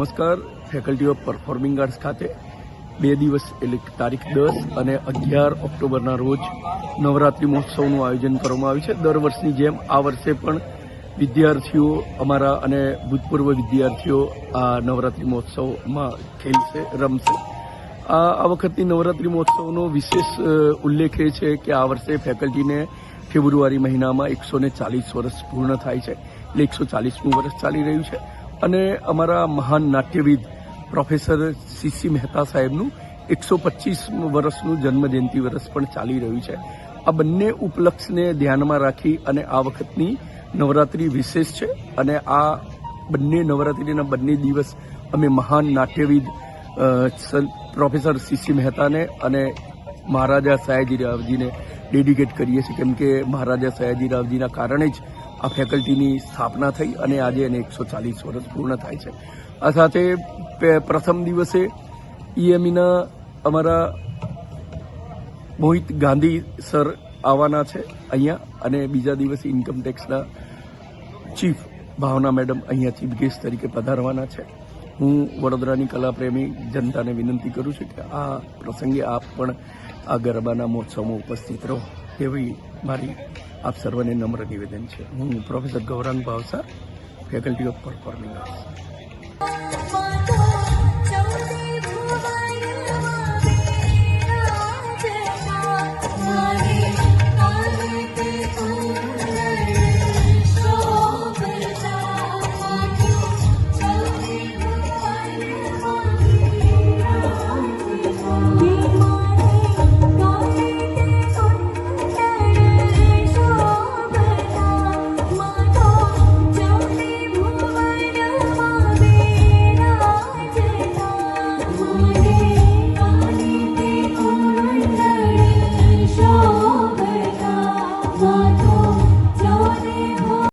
નમસ્કાર faculty of performing arts ખાતે બે દિવસ એટલે તારીખ દસ અને અગિયાર ઓક્ટોબરના રોજ નવરાત્રિ મહોત્સવનું આયોજન કરવામાં આવ્યું છે. દર વર્ષની જેમ આ વર્ષે પણ વિદ્યાર્થીઓ અમારા અને ભૂતપૂર્વ વિદ્યાર્થીઓ આ નવરાત્રિ મહોત્સવમાં ખેલશે, રમશે. આ આ વખતની નવરાત્રિ મહોત્સવનો વિશેષ ઉલ્લેખ એ છે કે આ વર્ષે ફેકલ્ટીને ફેબ્રુઆરી મહિનામાં એકસો ચાલીસ વર્ષ પૂર્ણ થાય છે. એટલે એકસો ચાલીસમું વર્ષ ચાલી રહ્યું છે. અને અમારા મહાન નાટ્યવિદ પ્રોફેસર સીસી મહેતા સાહેબનું એકસો પચીસ વર્ષનું જન્મજયંતિ વર્ષ પણ ચાલી રહ્યું છે. આ બંને ઉપલક્ષને ધ્યાનમાં રાખી અને આ વખતની નવરાત્રિ વિશેષ છે અને આ બંને નવરાત્રિના બંને દિવસ અમે મહાન નાટ્યવિદ પ્રોફેસર સીસી મહેતાને અને મહારાજા સયાજી રાવજીને ડેડિકેટ કરીએ છીએ. કેમ કે મહારાજા સયાજી રાવજીના કારણે જ આ ફેકલ્ટીની સ્થાપના થઈ અને આજે એને એકસો ચાલીસ વર્ષ પૂર્ણ થાય છે. આ સાથે પ્રથમ દિવસે ઈએમઈના અમારા મોહિત ગાંધી સર આવવાના છે અહીંયા અને બીજા દિવસે ઇન્કમટેક્સના ચીફ ભાવના મેડમ અહીંયા ચીફ ગેસ્ટ તરીકે પધારવાના છે. હું વડોદરાની કલાપ્રેમી જનતાને વિનંતી કરું છું કે આ પ્રસંગે આપ પણ આ ગરબાના મહોત્સવમાં ઉપસ્થિત રહો. એવી મારી આપ સર્વને નમ્ર નિવેદન છે. હું professor Gaurang Bhavsar faculty of performing arts.